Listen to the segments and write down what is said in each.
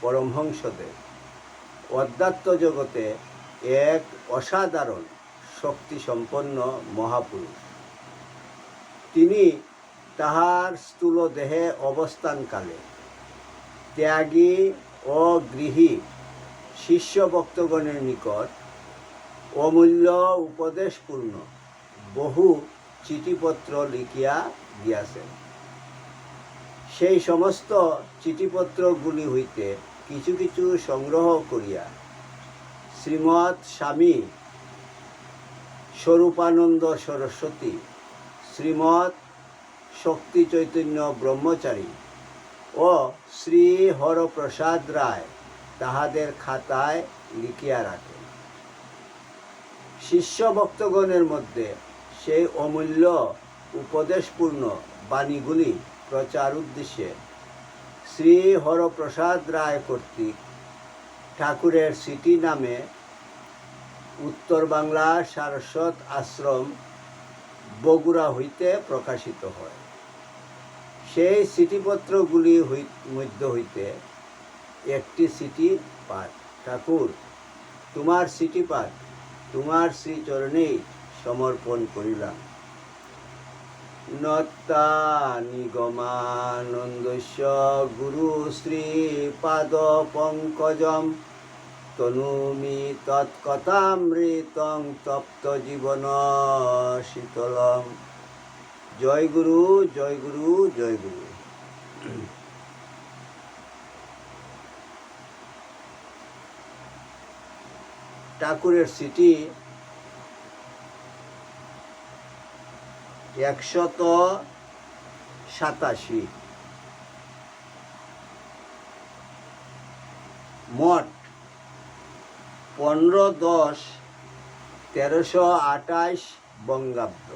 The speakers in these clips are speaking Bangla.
পরমহংসদেব অধ্যাত্ম জগতে এক অসাধারণ শক্তিসম্পন্ন মহাপুরুষ। তিনি তাহার স্থূল দেহে অবস্থানকালে ত্যাগী ও গৃহী শিষ্য ভক্তগণের নিকট অমূল্য উপদেশপূর্ণ বহু চিঠিপত্র লিখিয়া দিয়াছেন। সেই সমস্ত চিঠিপত্রগুলি হইতে কিছু কিছু সংগ্রহ করিয়া শ্রীমৎ স্বামী স্বরূপানন্দ সরস্বতী, শ্রীমৎ শক্তি চৈতন্য ব্রহ্মচারী ও শ্রী হরপ্রসাদ রায় তাহাদের খাতায় লিখিয়া রাখেন। শিষ্য ভক্তগণের মধ্যে সেই অমূল্য, উপদেশপূর্ণ বাণীগুলি প্রচার উদ্দেশ্যে শ্রী হরপ্রসাদ রায় কর্তৃক ঠাকুরের সিটি নামে উত্তর বাংলা সারস্বত আশ্রম বগুড়া হইতে প্রকাশিত হয়। সেই চিঠিপত্রগুলি হই- মধ্য হইতে একটি সিটি পাঠ। ঠাকুর, তোমার সিটি পাঠ, তোমার শ্রীচরণেই সমর্পণ করিলাম। নত্তা নিগমানন্দস্য পঙ্কজম তনুমি তৎকথামৃতং তপ্ত জীবন শীতলম জয় গুরু জয় গুরু জয় গুরু ঠাকুরের সিটি একশত সাতাশি। মোট পনেরো দশ তেরোশো আঠাশ বঙ্গাব্দ।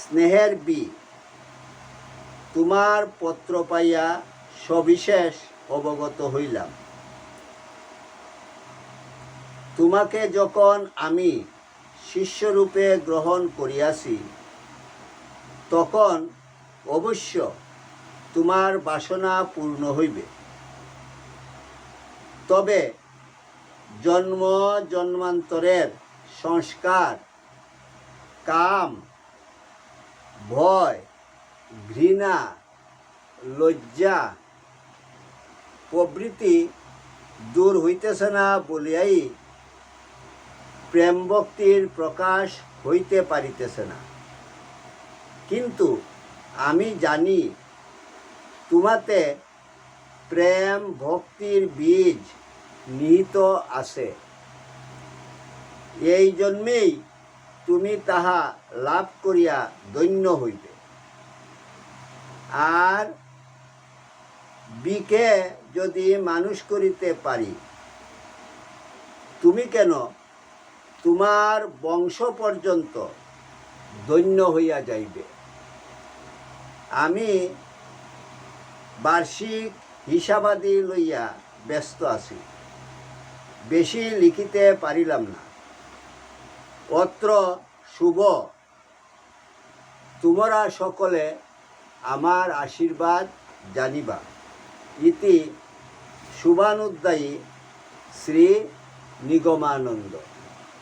স্নেহের বি, তোমার পত্র পাইয়া সবিশেষ অবগত হইলাম। তোমাকে যখন আমি শিষ্যরূপে গ্রহণ করিয়াছি। তখন অবশ্য তোমার বাসনা পূর্ণ হইবে। তবে জন্ম জন্মান্তরের সংস্কার, কাম, ভয়, ঘৃণা, লজ্জা প্রভৃতি দূর হইতেছে না বলিয়াই প্রেম ভক্তির প্রকাশ হইতে পারিতেছে না। কিন্তু আমি জানি তোমাতে প্রেম ভক্তির বীজ নিহিত আছে। এই জন্মেই তুমি তাহা লাভ করিয়া দৈন্য হইবে। আর বিকে যদি মানুষ করিতে পারি, তুমি কেন তোমার বংশ পর্যন্ত দৈন্য হইয়া যাইবে। আমি বার্ষিক হিসাবাদি লইয়া ব্যস্ত আছি। বেশি লিখিতে পারিলাম না। অত্র শুভ। তোমরা সকলে আমার আশীর্বাদ জানিবা। ইতি শুভানুদ্দায়ী শ্রী নিগমানন্দ।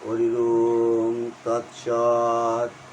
শান্তি হরিরোম তৎসৎ।